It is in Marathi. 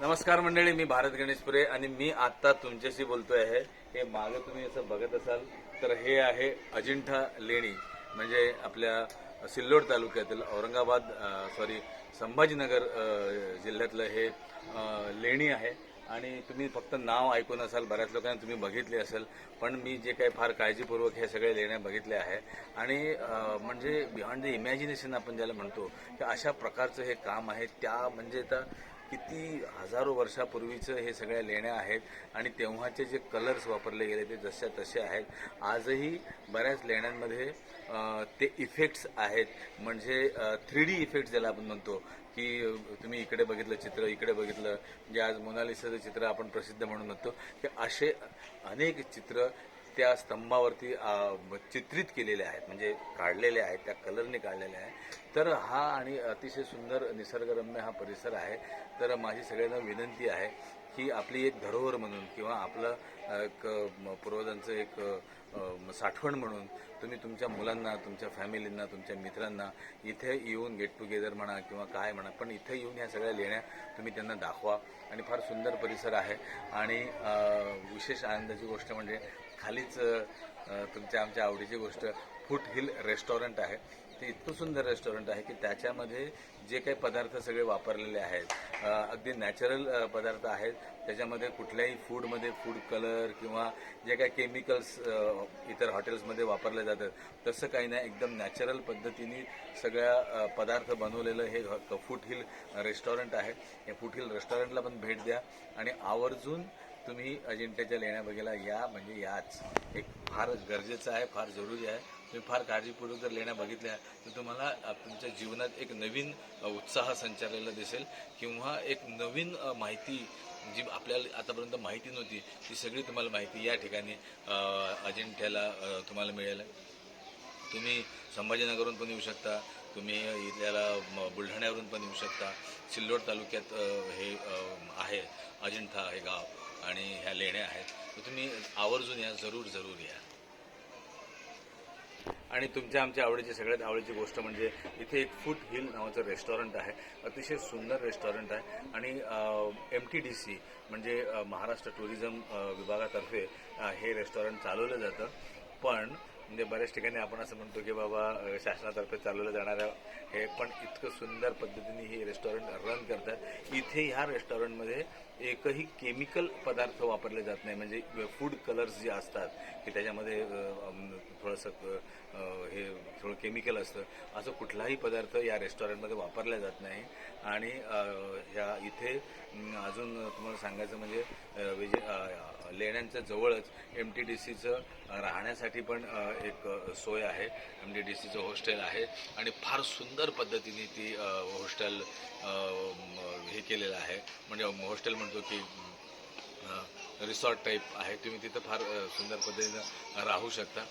नमस्कार मंडळी मी भारत गणेशपुरे आणि मी आता तुमच्याशी बोलतोय आहे हे मागे तुम्ही असं बघत असाल तर हे आहे अजिंठा लेणी म्हणजे आपल्या सिल्लोड तालुक्यातील औरंगाबाद सॉरी संभाजीनगर जिल्ह्यातलं हे लेणी आहे. आणि तुम्ही फक्त नाव ऐकून असाल बऱ्याच लोकांना तुम्ही बघितले असेल पण मी जे काही फार काळजीपूर्वक हे सगळे लेण्या बघितल्या आहे. आणि म्हणजे बियॉन्ड द इमॅजिनेशन आपण ज्याला म्हणतो की अशा प्रकारचं हे काम आहे त्या म्हणजे तर किती हजारो वर्षापूर्वीचं हे सगळ्या लेण्या आहेत आणि तेव्हाचे जे कलर्स वापरले गेले ते जशा तसे आहेत. आजही बऱ्याच लेण्यांमध्ये ते इफेक्ट्स आहेत. म्हणजे थ्री डी इफेक्ट्स ज्याला आपण म्हणतो की तुम्ही इकडे बघितलं चित्र इकडे बघितलं जे आज मोनालिसाचं चित्र आपण प्रसिद्ध म्हणून म्हणतो की असे अनेक चित्र त्या स्तंभावरती चित्रित केलेले आहेत. म्हणजे काढलेले आहेत त्या कलरने काढलेल्या आहेत. तर हा आणि अतिशय सुंदर निसर्गरम्य हा परिसर आहे. तर माझी सगळ्यांना विनंती आहे की आपली एक धरोहर म्हणून किंवा आपलं एक पूर्वजांचं एक साठवण म्हणून तुम्ही तुमच्या मुलांना तुमच्या फॅमिलींना तुमच्या मित्रांना इथे येऊन गेट टुगेदर म्हणा किंवा काय म्हणा पण इथे येऊन ह्या सगळ्या लेण्या तुम्ही त्यांना दाखवा. आणि फार सुंदर परिसर आहे. आणि विशेष आनंदाची गोष्ट म्हणजे खालीच तुमच्या आमच्या आवडीची गोष्ट फूट हिल रेस्टॉरंट आहे. ते इतकं सुंदर रेस्टॉरंट आहे की त्याच्यामध्ये जे काही पदार्थ सगळे वापरलेले आहेत अगदी नॅचरल पदार्थ आहेत. त्याच्यामध्ये कुठल्याही फूडमध्ये फूड कलर किंवा जे काही केमिकल्स इतर हॉटेल्समध्ये वापरले जातात तसं काही नाही. एकदम नॅचरल पद्धतीने सगळ्या पदार्थ बनवलेलं हे फूट हिल रेस्टॉरंट आहे. या फूट हिल रेस्टॉरंटला पण भेट द्या. आणि आवर्जून तुम्ही अजिंठ्याच्या लेण्या बघायला या म्हणजे याच. एक फार गरजेचं आहे फार जरुरी आहे. तुम्ही फार काळजीपूर्वक जर लेण्या बघितल्या तर तुम्हाला तुमच्या जीवनात एक नवीन उत्साह संचारलेला दिसेल. किंवा एक नवीन माहिती जी आपल्याला आतापर्यंत माहिती नव्हती ती सगळी तुम्हाला माहिती या ठिकाणी अजिंठ्याला तुम्हाला मिळेल. तुम्ही संभाजीनगरवरून पण येऊ शकता. तुम्ही इथल्याला बुलढाण्यावरून पण येऊ शकता. सिल्लोड तालुक्यात हे आहे. अजिंठा हे गाव. आणि ह्या लेण्या आहेत. तर तुम्ही आवर्जून या जरूर जरूर या. आणि तुमच्या आमच्या आवडीची सगळ्यात आवडीची गोष्ट म्हणजे इथे एक फूट हिल नावाचं रेस्टॉरंट आहे. अतिशय सुंदर रेस्टॉरंट आहे. आणि एम टी डी सी म्हणजे महाराष्ट्र टुरिझम विभागातर्फे हे रेस्टॉरंट चालवलं जातं. पण म्हणजे बऱ्याच ठिकाणी आपण असं म्हणतो की बाबा शासनातर्फे चालवलं जाणाऱ्या हे पण इतकं सुंदर पद्धतीने हे रेस्टॉरंट रन करतात. इथे ह्या रेस्टॉरंटमध्ये एकही केमिकल पदार्थ वापरले जात नाही. म्हणजे फूड कलर्स जे असतात की त्याच्यामध्ये थोडंसं हे थोडं केमिकल असतं. असं कुठलाही पदार्थ या रेस्टॉरंटमध्ये वापरला जात नाही. आणि ह्या इथे अजून तुम्हाला सांगायचं म्हणजे अ, लेण्यांच्या जवळच एम टी डी सीचं राहण्यासाठी पण एक सोय आहे. एम टी डी सीचं हॉस्टेल आहे आणि फार सुंदर पद्धतीने ती हॉस्टेल हे केलेलं आहे. म्हणजे हॉस्टेल म्हणतो की रिसॉर्ट टाईप आहे. तुम्ही तिथं फार सुंदर पद्धतीनं राहू शकता.